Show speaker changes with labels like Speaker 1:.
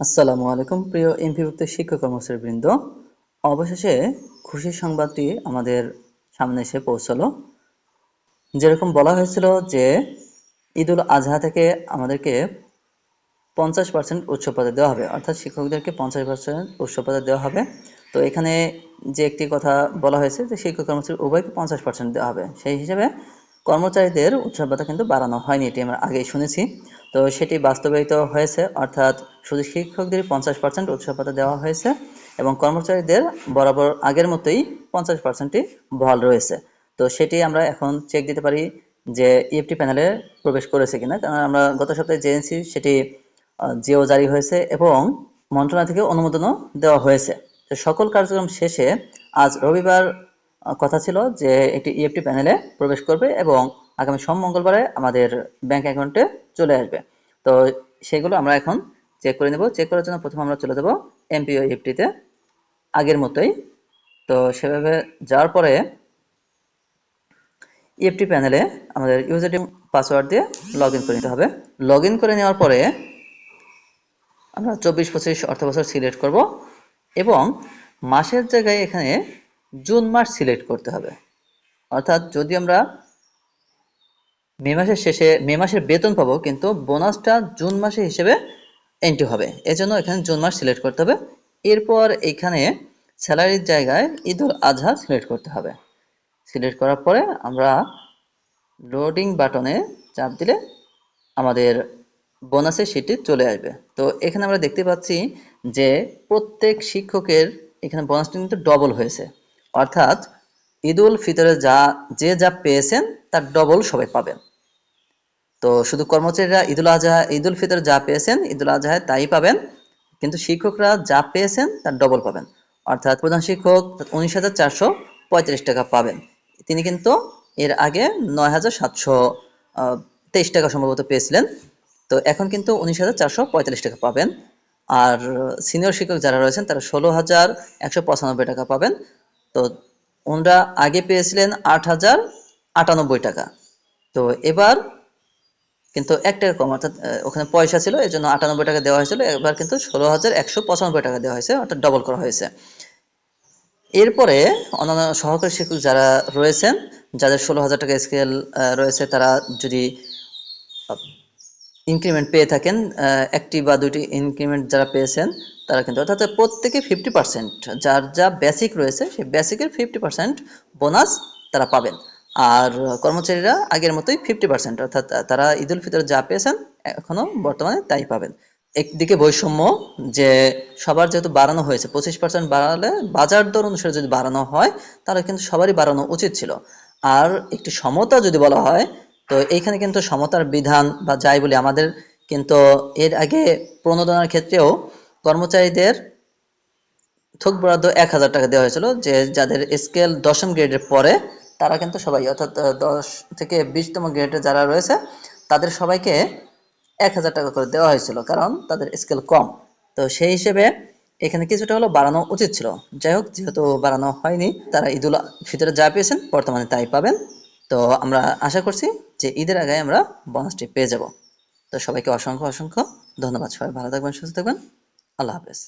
Speaker 1: আসসালামু আলাইকুম, প্রিয় এমপিভুক্ত শিক্ষক কর্মচারী বৃন্দ অবশেষে খুশির সংবাদটি আমাদের সামনে এসে পৌঁছালো। যেরকম বলা হয়েছিল যে, ঈদুল আজহা থেকে আমাদেরকে পঞ্চাশ পার্সেন্ট উৎসবপাতা দেওয়া হবে। অর্থাৎ শিক্ষকদেরকে পঞ্চাশ পার্সেন্ট উৎসবপাতা দেওয়া হবে। তো এখানে যে একটি কথা বলা হয়েছে যে, শিক্ষক কর্মচারী উভয়কে পঞ্চাশ পার্সেন্ট দেওয়া হবে। সেই হিসেবে কর্মচারীদের উৎসব কিন্তু বাড়ানো হয়নি, এটি আমরা আগেই শুনেছি। তো সেটি বাস্তবায়িত হয়েছে, অর্থাৎ শুধু শিক্ষকদের পঞ্চাশ পার্সেন্ট উৎসব দেওয়া হয়েছে এবং কর্মচারীদের বরাবর আগের মতোই পঞ্চাশ পার্সেন্টই বহাল রয়েছে। তো সেটি আমরা এখন চেক দিতে পারি যে ইএফটি প্যানেলে প্রবেশ করেছে কিনা। কারণ আমরা গত সপ্তাহে জেএনসি সেটি জিও জারি হয়েছে এবং মন্ত্রণালয় থেকে অনুমোদনও দেওয়া হয়েছে। তো সকল কার্যক্রম শেষে আজ রবিবার কথা ছিল যে একটি ইএফটি প্যানেলে প্রবেশ করবে এবং আগামী সোম মঙ্গলবারে আমাদের ব্যাংক অ্যাকাউন্টে চলে আসবে। তো সেগুলো আমরা এখন চেক করে নেব। চেক করার জন্য প্রথমে আমরা চলে যাব এমপিও ইএফটিতে আগের মতোই। তো সেভাবে যাওয়ার পরে ইএফটি প্যানেলে আমাদের ইউজার পাসওয়ার্ড দিয়ে লগ করে নিতে হবে। লগ করে নেওয়ার পরে আমরা চব্বিশ, পঁচিশ অর্থ বছর সিলেক্ট করব এবং মাসের জায়গায় এখানে জুন মাস সিলেক্ট করতে হবে। অর্থাৎ যদি আমরা মে মাসের শেষে, মে মাসের বেতন পাবো, কিন্তু বোনাসটা জুন মাসে হিসেবে এন্ট্রি হবে। এজন্য এখানে জুন মাস সিলেক্ট করতে হবে। এরপর এখানে স্যালারির জায়গায় ঈদুল আজহা সিলেক্ট করতে হবে। সিলেক্ট করার পরে আমরা লোডিং বাটনে চাপ দিলে আমাদের বোনাসের সিটটি চলে আসবে। তো এখানে আমরা দেখতে পাচ্ছি যে প্রত্যেক শিক্ষকের এখানে বোনাসটি কিন্তু ডবল হয়েছে। অর্থাৎ ঈদুল ফিতরে যা, যে যা পেয়েছেন, তার ডবল সবাই পাবেন। তো শুধু কর্মচারীরা ঈদুল আজহা, ঈদুল ফিতর যা পেয়েছেন, ঈদুল আজহায় তাই পাবেন। কিন্তু শিক্ষকরা যা পেয়েছেন তার ডবল পাবেন। অর্থাৎ প্রধান শিক্ষক উনিশ হাজার চারশো টাকা পাবেন। তিনি কিন্তু এর আগে নয় হাজার সাতশো তেইশ টাকা সম্ভবত পেয়েছিলেন। তো এখন কিন্তু উনিশ হাজার চারশো পঁয়তাল্লিশ টাকা পাবেন। আর সিনিয়র শিক্ষক যারা রয়েছেন, তারা ষোলো হাজার একশো পঁচানব্বই টাকা পাবেন। তো ওনারা আগে পেয়েছিলেন আট হাজার আটানব্বই টাকা। তো এবার কিন্তু এক কম অর্থাৎ ওখানে পয়সা ছিল এই জন্য আটানব্বই টাকা দেওয়া হয়েছিল এবার কিন্তু ষোলো হাজার একশো পঁচানব্বই টাকা দেওয়া হয়েছে, অর্থাৎ ডবল করা হয়েছে। এরপরে অন্যান্য সহকারী শিক্ষক যারা রয়েছেন, যাদের ষোলো হাজার টাকা স্কেল রয়েছে, তারা যদি ইনক্রিমেন্ট পেয়ে থাকেন একটি বা দুটি ইনক্রিমেন্ট যারা পেয়েছেন, তারা কিন্তু, অর্থাৎ প্রত্যেকে ফিফটি পার্সেন্ট যার যা বেসিক রয়েছে, সেই বেসিকের ফিফটি পার্সেন্ট বোনাস তারা পাবেন। আর কর্মচারীরা আগের মতোই ফিফটি পার্সেন্ট অর্থাৎ তারা ঈদুল ফিতর যা পেয়েছেন এখনও বর্তমানে তাই পাবেন। একদিকে বৈষম্য যে সবার যেহেতু বাড়ানো হয়েছে, পঁচিশ পার্সেন্ট বাড়ালে বাজার দর অনুসারে যদি বাড়ানো হয়, তাহলে কিন্তু সবারই বাড়ানো উচিত ছিল। আর একটি সমতা যদি বলা হয়, তো এইখানে কিন্তু সমতার বিধান বা যাই বলি আমাদের কিন্তু এর আগে প্রণোদনার ক্ষেত্রেও কর্মচারীদের থোক বরাদ্দ এক হাজার টাকা দেওয়া হয়েছিল, যে যাদের স্কেল দশম গ্রেডের পরে তারা কিন্তু সবাই, অর্থাৎ দশ থেকে বিশতম গ্রেডে যারা রয়েছে, তাদের সবাইকে এক হাজার টাকা করে দেওয়া হয়েছিল, কারণ তাদের স্কেল কম। তো সেই হিসেবে এখানে কিছুটা হলো বাড়ানো উচিত ছিল। যাই হোক, যেহেতু বাড়ানো হয়নি, তারা ঈদুল ফিতরে যা পেয়েছেন, বর্তমানে তাই পাবেন। তো আমরা আশা করছি যে ঈদের আগে আমরা বোনাসটি পেয়ে যাব। তো সবাইকে অসংখ্য অসংখ্য ধন্যবাদ। সবাই ভালো থাকবেন, সুস্থ থাকবেন। আল্লাহ হাফেজ।